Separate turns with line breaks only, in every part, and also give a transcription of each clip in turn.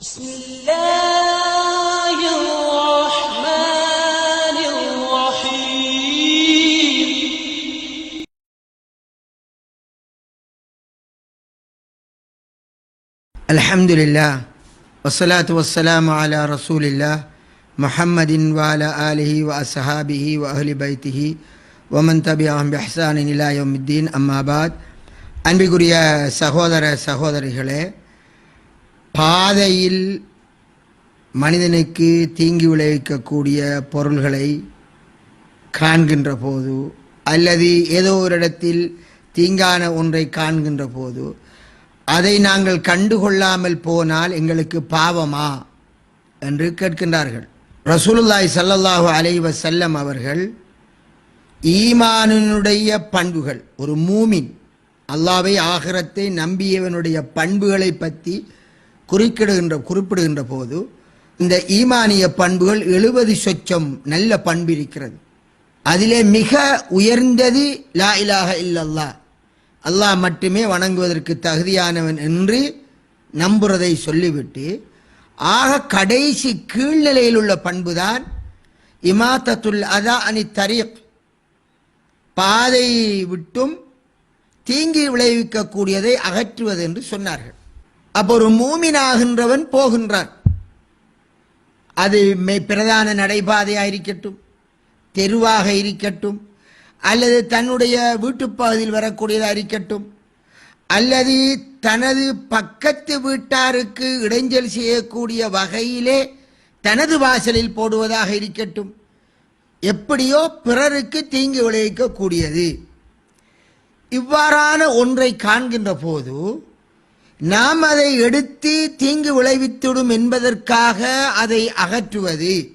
بسم الله الرحمن الرحيم
الحمد لله والصلاة والسلام على رسول الله محمد وعلى آله وأصحابه وأهل بيته ومن تبعهم بإحسان إلى يوم الدين أما بعد அன்பிற்குரிய சகோதர சகோதரிகளே பாதையில் மனிதனுக்கு தீங்கி விளைவிக்கக்கூடிய பொருள்களை காண்கின்ற போது அல்லது ஏதோ ஒரு இடத்தில் தீங்கான ஒன்றை காண்கின்ற போது அதை நாங்கள் கண்டுகொள்ளாமல் போனால் எங்களுக்கு பாவமா என்று கேட்கின்றார்கள். ரசூலுல்லாய் சல்லல்லாஹு அலைவ செல்லம் அவர்கள் ஈமானினுடைய பண்புகள் ஒரு மூமின் அல்லாவை ஆகரத்தை நம்பியவனுடைய பண்புகளை பற்றி குறிக்கிடுகின்ற குறிப்பிடுகின்ற போது இந்த ஈமானிய பண்புகள் எழுபது சொச்சம் நல்ல பண்பு இருக்கிறது அதிலே மிக உயர்ந்தது லா இலாக இல்லல்லா அல்லாஹ் மட்டுமே வணங்குவதற்கு தகுதியானவன் என்று நம்புறதை சொல்லிவிட்டு ஆக கடைசி கீழ்நிலையில் உள்ள பண்புதான் இமாத்தத்துல் அதா அனி தரீக். பாதையை விட்டும் தீங்கி விளைவிக்கக்கூடியதை அகற்றுவது என்று சொன்னார்கள். அப்போ ஒரு மூமினாகின்றவன் போகின்றான். அது பிரதான நடைபாதையாக இருக்கட்டும் தெருவாக இருக்கட்டும் அல்லது தன்னுடைய வீட்டுப்பகுதியில் வரக்கூடியதாக இருக்கட்டும் அல்லது தனது பக்கத்து வீட்டாருக்கு இடைஞ்சல் செய்யக்கூடிய வகையிலே தனது வாசலில் போடுவதாக இருக்கட்டும் எப்படியோ பிறருக்கு தீங்கு விளைவிக்கக்கூடியது. இவ்வாறான ஒன்றை காண்கின்ற போது நாம் அதை எடுத்து தீங்கு விளைவித்துடும் என்பதற்காக அதை அகற்றுவது.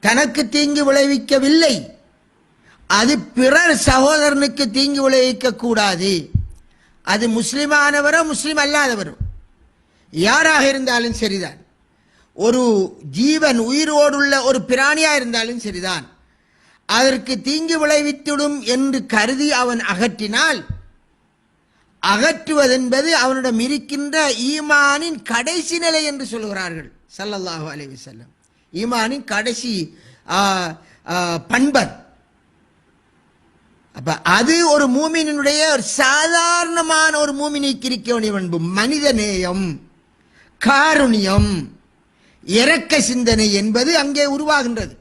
தனக்கு தீங்கு விளைவிக்கவில்லை. அது பிறர் சகோதரனுக்கு தீங்கு விளைவிக்க கூடாது. அது முஸ்லிமானவரோ முஸ்லீம் அல்லாதவரோ. யாராக இருந்தாலும் சரிதான். ஒரு ஜீவன் உயிரோடுள்ள ஒரு பிராணியாக இருந்தாலும் சரிதான். அதற்கு தீங்கு விளைவித்துடும் என்று கருதி அவன் அகற்றினால் அகற்றுவதென்பது அவனிடம் இருக்கின்ற ஈமானின் கடைசி நிலை என்று சொல்கிறார்கள். சல்லல்லாஹு அலைஹி செல்லம் ஈமானின் கடைசி பண்பர். அப்ப அது ஒரு மூமினுடைய ஒரு சாதாரணமான ஒரு மூமினிக்கு இருக்க வேண்டிய பண்பு. மனித நேயம் காருணியம் இரக்க சிந்தனை என்பது அங்கே உருவாகின்றது.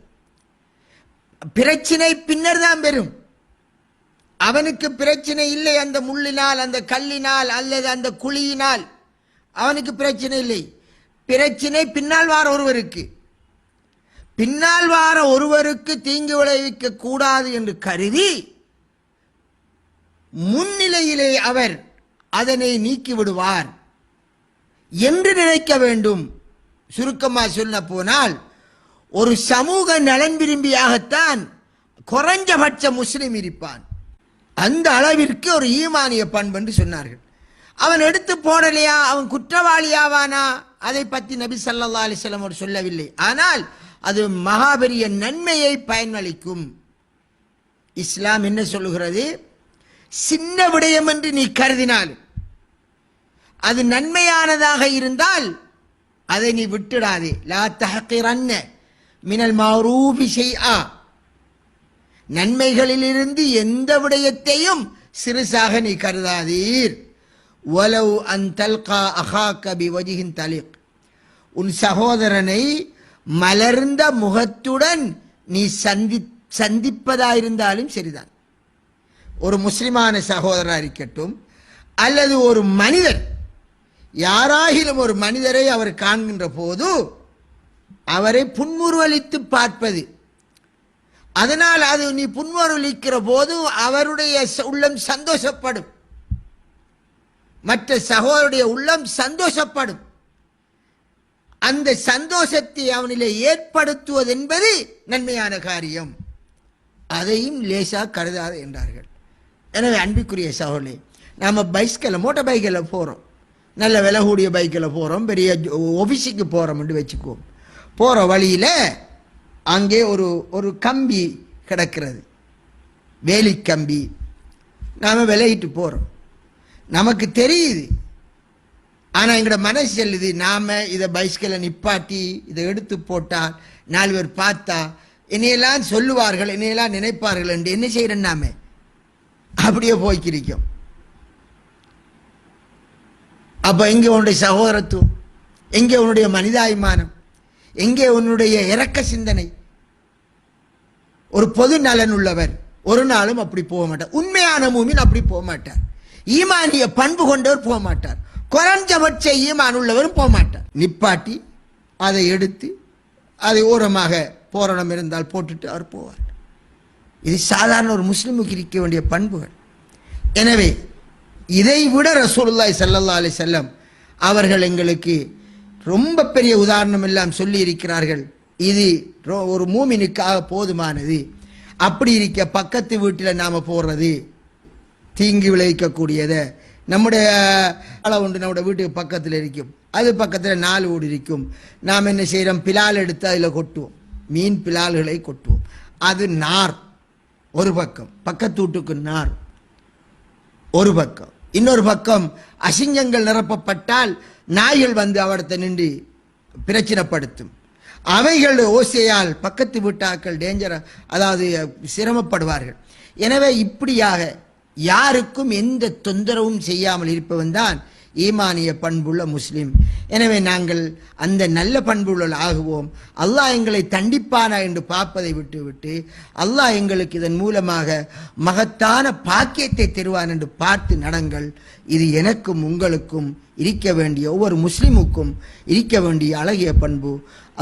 பிரச்சினை பின்னர் தான் பெறும். அவனுக்கு பிரச்சனை இல்லை அந்த முள்ளினால் அந்த கல்லினால் அல்லது அந்த குழியினால். அவனுக்கு பிரச்சனை இல்லை. பிரச்சனை பின்னால் வார ஒருவருக்கு. பின்னால் வார ஒருவருக்கு தீங்கு விளைவிக்க கூடாது என்று கருதி முன்னிலையிலே அவர் அதனை நீக்கி விடுவார். என்று நினைக்க வேண்டும். சுருக்கமாக சொல்ல போனால் ஒரு சமூக நலன் விரும்பியாகத்தான் குறைஞ்சபட்ச முஸ்லிம் இருப்பான். அந்த அளவிற்கு ஒரு ஈமானிய பண்பு என்று சொன்னார்கள். அவன் எடுத்து போடலையா? அவன் குற்றவாளியாவானா? அதை பற்றி நபி சல்லா அலிஸ்லாம் அவர் சொல்லவில்லை. ஆனால் அது மகாபெரிய நன்மையை பயனளிக்கும். இஸ்லாம் என்ன சொல்லுகிறது? சின்ன விடயம் என்று நீ கருதினால் அது நன்மையானதாக இருந்தால் அதை நீ விட்டுடாதே. லா தஹக்கிரன்ன மினல் மாரூபி ஷைஆ. நன்மைகளிலிருந்து எந்த விடயத்தையும் சிறுசாக நீ கருதாதீர். ஒலவ் அன் தல்கா கபி வஜிகின் தலிக். உன் சகோதரனை மலர்ந்த முகத்துடன் நீ சந்தி சந்திப்பதாயிருந்தாலும் சரிதான். ஒரு முஸ்லிமான சகோதரராக இருக்கட்டும் அல்லது ஒரு மனிதர் யாராகிலும் ஒரு மனிதரை அவர் காண்கின்ற போது அவரை புன்முறுவலித்து பார்ப்பது அதனால் அது நீ புன்வருளிக்கிற போது அவருடைய ச- உள்ளம் சந்தோஷப்படும். மற்ற சகோதருடைய உள்ளம் சந்தோஷப்படும். அந்த சந்தோஷத்தை அவனிலே ஏற்படுத்துவது என்பது நன்மையான காரியம். அதையும் லேசா கருதாது என்றார்கள். எனவே அன்பிற்குரிய சகோதரி நாம் பைஸ்கில் மோட்டார் பைக்கில் போகிறோம் நல்ல விலை கூடிய பைக்கில் போகிறோம் பெரிய ஒஃபிஸுக்கு போகிறோம்னு வச்சுக்குவோம். போகிற வழியில் அங்கே ஒரு ஒரு கம்பி கிடக்கிறது. வேலி கம்பி. நாம் விளையிட்டு போகிறோம் நமக்கு தெரியுது. ஆனால் எங்களோட மனசு செல்லுது நாம் இதை பைஸ்கிளை நிப்பாட்டி இதை எடுத்து போட்டால் நாலு பேர் பார்த்தா என்னையெல்லாம் சொல்லுவார்கள் என்னையெல்லாம் நினைப்பார்கள் என்று என்ன செய்கிறேன்னு நாம? அப்படியே போய்க்கிருக்கோம் அப்போ எங்கே உன்னுடைய சகோதரத்துவம்? எங்கே உன்னுடைய மனிதாபிமானம்? எங்கே உன்னுடைய இறக்க சிந்தனை? ஒரு பொது நலன் உள்ளவர். ஒரு நாளும் அப்படி போக மாட்டார். உண்மையான மூமின் அப்படி போக மாட்டார். ஈமானிய பண்பு கொண்டவர் போக மாட்டார். குறைஞ்சபட்ச ஈமான் உள்ளவரும் போக மாட்டார். நிப்பாட்டி அதை எடுத்து அதை ஓரமாக போரணம் இருந்தால் போட்டுட்டு அவர் போவார். இது சாதாரண ஒரு முஸ்லீமுக்கு இருக்க வேண்டிய பண்புகள். எனவே இதை விட ரசூலுல்லாய் சல்லல்லா அலி செல்லம் அவர்கள் எங்களுக்கு ரொம்ப பெரிய உதாரணம் எல்லாம் சொல்லி இருக்கிறார்கள். இது ஒரு மூமினுக்காக போதுமானது. அப்படி இருக்க பக்கத்து வீட்டில் நாம் போடுறது தீங்கு விளைவிக்கக்கூடியதை. நம்முடைய அளவு உண்டு நம்முடைய வீட்டுக்கு பக்கத்தில் இருக்கும். அது பக்கத்தில் நாலு ஓடு இருக்கும். நாம் என்ன செய்கிறோம் பிலால் எடுத்து அதில் கொட்டுவோம். மீன் பிலால்களை கொட்டுவோம். அது நார். ஒரு பக்கம். பக்கத்து வீட்டுக்கு நார். ஒரு பக்கம். இன்னொரு பக்கம் அசிங்கங்கள் நிரப்பப்பட்டால் நாய்கள் வந்து அவடத்தை நின்று பிரச்சனைப்படுத்தும். அவைகள் ஓசையால் பக்கத்து வீட்டாக்கள் டேஞ்சர் அதாவது சிரமப்படுவார்கள். எனவே இப்படியாக யாருக்கும் எந்த தொந்தரவும் செய்யாமல் இருப்பவன் தான் ஈமானிய பண்புள்ள முஸ்லீம். எனவே நாங்கள் அந்த நல்ல பண்புள்ள ஆகுவோம். அல்லாஹ் எங்களை தண்டிப்பானா என்று பார்ப்பதை விட்டுவிட்டு அல்லாஹ் எங்களுக்கு இதன் மூலமாக மகத்தான பாக்கியத்தை தருவான் என்று பார்த்து நடங்கள். இது எனக்கும் உங்களுக்கும் இருக்க வேண்டிய ஒவ்வொரு முஸ்லீமுக்கும் இருக்க வேண்டிய அழகிய பண்பு.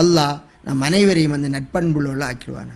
அல்லாஹ் நம் அனைவரையும் அந்த நட்பண்புள்ள ஆக்கிடுவானா